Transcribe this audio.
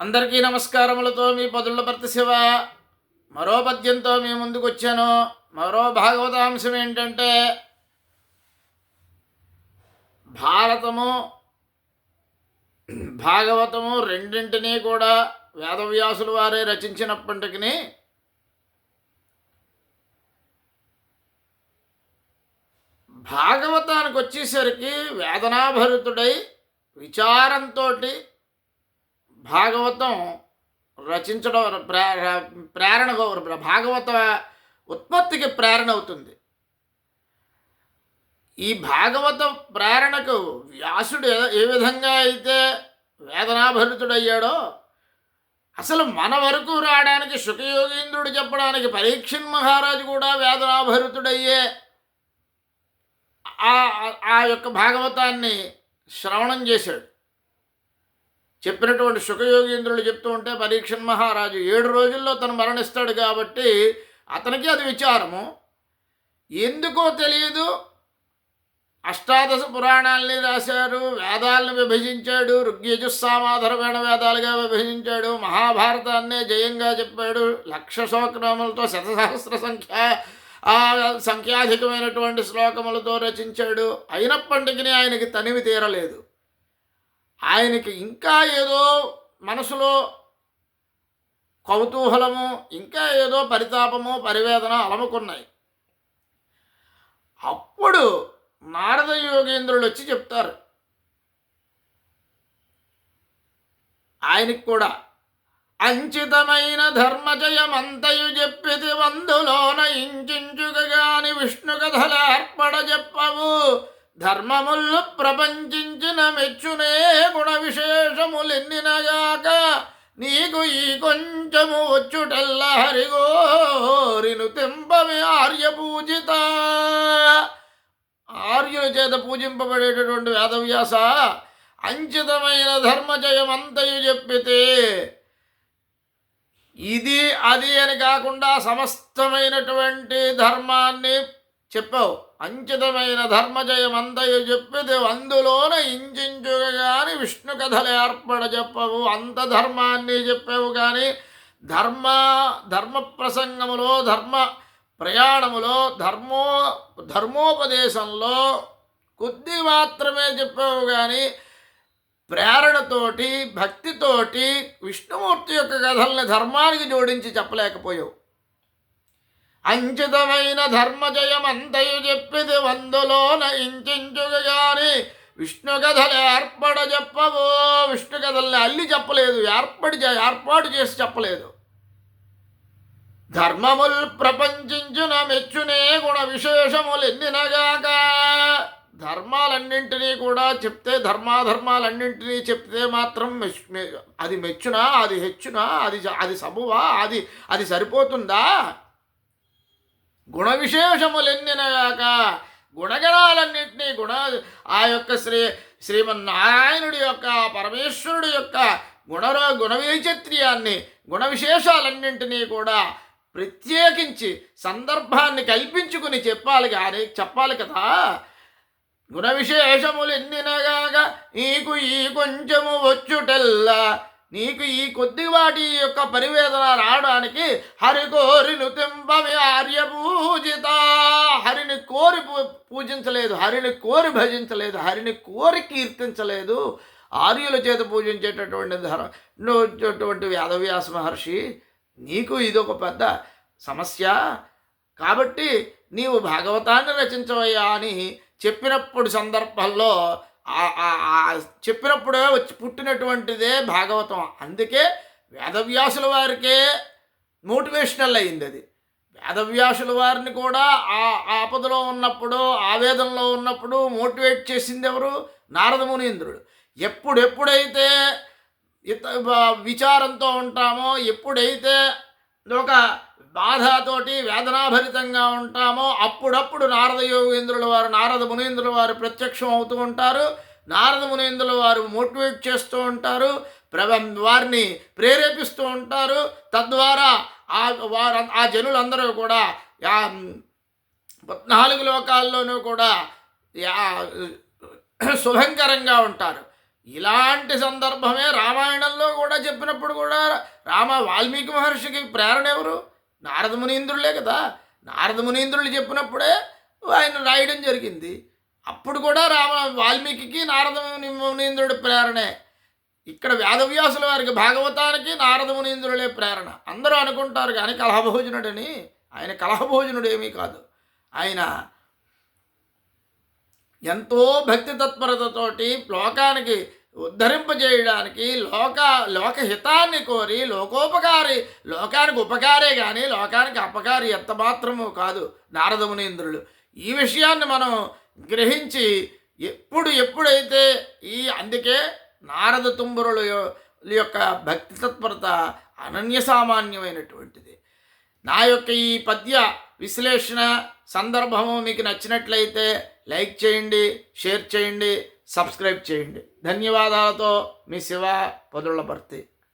అందరికీ నమస్కారములతో మీ పదుల భర్త శివ. మరో పద్యంతో మీ ముందుకు వచ్చాను మరో భాగవతాంశం ఏంటంటే భారతము భాగవతము రెండింటినీ కూడా వేదవ్యాసుల వారే రచించినప్పటికీ భాగవతానికి వచ్చేసరికి వేదనాభరితుడై విచారంతో భాగవతం రచించడం ప్రేరణ భాగవత ఉత్పత్తికి ప్రేరణ అవుతుంది. ఈ భాగవత ప్రేరణకు వ్యాసుడు ఏ- విధంగా అయితే వేదనాభరితుడయ్యాడో అసలు మన వరకు రావడానికి శుకయోగీంద్రుడు చెప్పడానికి పరీక్షన్ మహారాజు కూడా వేదనాభరితుడయ్యే ఆ యొక్క భాగవతాన్ని శ్రవణం చేశాడు. చెప్పినటువంటి సుఖయోగీంద్రులు చెప్తూ ఉంటే పరీక్షన్ మహారాజు ఏడు రోజుల్లో తను మరణిస్తాడు కాబట్టి అతనికి అది విచారము. ఎందుకో తెలియదు అష్టాదశ పురాణాలని రాశారు వేదాలను విభజించాడు ఋగ్యజుస్సామాధరమైన వేదాలుగా విభజించాడు మహాభారతాన్నే జయంగా చెప్పాడు లక్ష శ్లోకములతో శతసహస్ర సంఖ్య సంఖ్యాధికమైనటువంటి శ్లోకములతో రచించాడు. అయినప్పటికీ ఆయనకి తనివి తీరలేదు. ఆయనకి ఇంకా ఏదో మనసులో కౌతూహలము ఇంకా ఏదో పరితాపము పరివేదన అలముకున్నాయి. అప్పుడు నారద యోగేంద్రులు వచ్చి చెప్తారు. ఆయనకి కూడా అంచితమైన ధర్మజయమంతయు చెప్పితి వందులోన ఇంచుగాని విష్ణు కథల చెప్పవు. ధర్మములు ప్రపంచించిన మెచ్చునే గుణ విశేషములెన్నినగాక నీకు ఈ కొంచెము వచ్చుటెల్ల హరిగోరిను తెంపమి ఆర్య పూజిత ఆర్యుల చేత పూజింపబడేటటువంటి వేదవ్యాస అంచితమైన ధర్మజయమంతయు చెప్పితే ఇది అది అని కాకుండా సమస్తమైనటువంటి ధర్మాన్ని చెప్పావు అంచితమైన ధర్మజయమంతయు చెప్పితే అందులోన ఇంచుగా కానీ విష్ణు కథలు ఏర్పడ చెప్పవు అంత ధర్మాన్ని చెప్పావు కానీ ధర్మ ధర్మ ప్రసంగములో ధర్మ ప్రయాణములో ధర్మో ధర్మోపదేశంలో కొద్ది మాత్రమే చెప్పావు కానీ ప్రేరణతోటి భక్తితోటి విష్ణుమూర్తి యొక్క కథల్ని ధర్మానికి జోడించి చెప్పలేకపోయావు. అంచితమైన ధర్మజయమంతయు చెప్పిది వందులోన ఇంచుగా గాని విష్ణు కథలు ఏర్పడ చెప్పవు. విష్ణు కథల్ని అల్లి చెప్పలేదు ఏర్పడి చే- ఏర్పాటు చేసి చెప్పలేదు. ధర్మముల్ ప్రపంచించున మెచ్చునే గుణ విశేషములు ఎన్నినగాక ధర్మాలన్నింటినీ కూడా చెప్తే ధర్మాధర్మాలన్నింటినీ చెప్తే మాత్రం అది మెచ్చునా అది హెచ్చునా అది అది సబువా అది అది సరిపోతుందా? గుణ విశేషములెన్నినగాక గుణగణాలన్నింటినీ గుణ ఆ యొక్క శ్రీ శ్రీమన్నారాయణుడి యొక్క పరమేశ్వరుడి యొక్క గుణరో గుణ వైచిత్ర్యాన్ని గుణ విశేషాలన్నింటినీ కూడా ప్రత్యేకించి సందర్భాన్ని కల్పించుకుని చెప్పాలి కానీ చెప్పాలి కదా. గుణ విశేషములు ఎన్నినగాక నీకు ఈ కొంచెము వచ్చుటెల్లా నీకు ఈ కొద్ది వాటి యొక్క పరివేదన రావడానికి హరి కోరి నుతింపవి ఆర్య పూజిత. హరిని కోరి పూ- పూజించలేదు హరిని కోరి భజించలేదు హరిని కోరి కీర్తించలేదు. ఆర్యుల చేత పూజించేటటువంటి ధర నువ్వు వేదవ్యాస మహర్షి నీకు ఇది ఒక పెద్ద సమస్య. కాబట్టి నీవు భాగవతాన్ని రచించవయ్యా అని చెప్పినప్పుడు సందర్భంలో చెప్పినప్పుడే వచ్చి పుట్టినటువంటిదే భాగవతం. అందుకే వేదవ్యాసుల వారికే మోటివేషనల్ అయింది అది. వేదవ్యాసుల వారిని కూడా ఆ ఆపదలో ఉన్నప్పుడు ఆవేదనలో ఉన్నప్పుడు మోటివేట్ చేసింది ఎవరు? నారద మునీంద్రుడు. ఎప్పుడెప్పుడైతే ఇత విచారంతో ఉంటామో ఎప్పుడైతే ఒక బాధతోటి వేదనాభరితంగా ఉంటామో అప్పుడప్పుడు నారద యోగేంద్రుల వారు నారద మునీంద్రుల వారు ప్రత్యక్షం అవుతూ ఉంటారు. నారద మునీంద్రుల వారు మోటివేట్ చేస్తూ ఉంటారు ప్రవ వారిని ప్రేరేపిస్తూ ఉంటారు. తద్వారా ఆ వారు ఆ జనులందరూ కూడా నాలుగు లోకాల్లోనూ కూడా శుభంకరంగా ఉంటారు. ఇలాంటి సందర్భమే రామాయణంలో కూడా చెప్పినప్పుడు కూడా రామ వాల్మీకి మహర్షికి ప్రేరణ ఎవరు? నారద మునీంద్రులే కదా. నారద మునీంద్రులు చెప్పినప్పుడే ఆయన రాయడం జరిగింది. అప్పుడు కూడా రామ వాల్మీకి నారద మునీంద్రుడి ప్రేరణే. ఇక్కడ వేదవ్యాసుల వారికి భాగవతానికి నారద మునీంద్రులే ప్రేరణ. అందరూ అనుకుంటారు కానీ కలహభోజనుడని ఆయన కలహభోజనుడు ఏమీ కాదు. ఆయన ఎంతో భక్తి తత్పరతతోటి లోకానికి ఉద్ధరింపజేయడానికి లోక లోకహితాన్ని కోరి లోకోపకారి లోకానికి ఉపకారే కానీ లోకానికి అపకారి ఎంత మాత్రము కాదు నారద మునీంద్రులు. ఈ విషయాన్ని మనం గ్రహించి ఎప్పుడు ఎప్పుడైతే ఈ అందుకే నారద తుంబరుల యొక్క భక్తి తత్పరత అనన్య సామాన్యమైనటువంటిది. నా యొక్క ఈ పద్య విశ్లేషణ సందర్భము మీకు నచ్చినట్లయితే లైక్ చేయండి షేర్ చేయండి సబ్స్క్రైబ్ చేయండి. ధన్యవాదాలతో మీ శివ పదుళ్ళ భర్తీ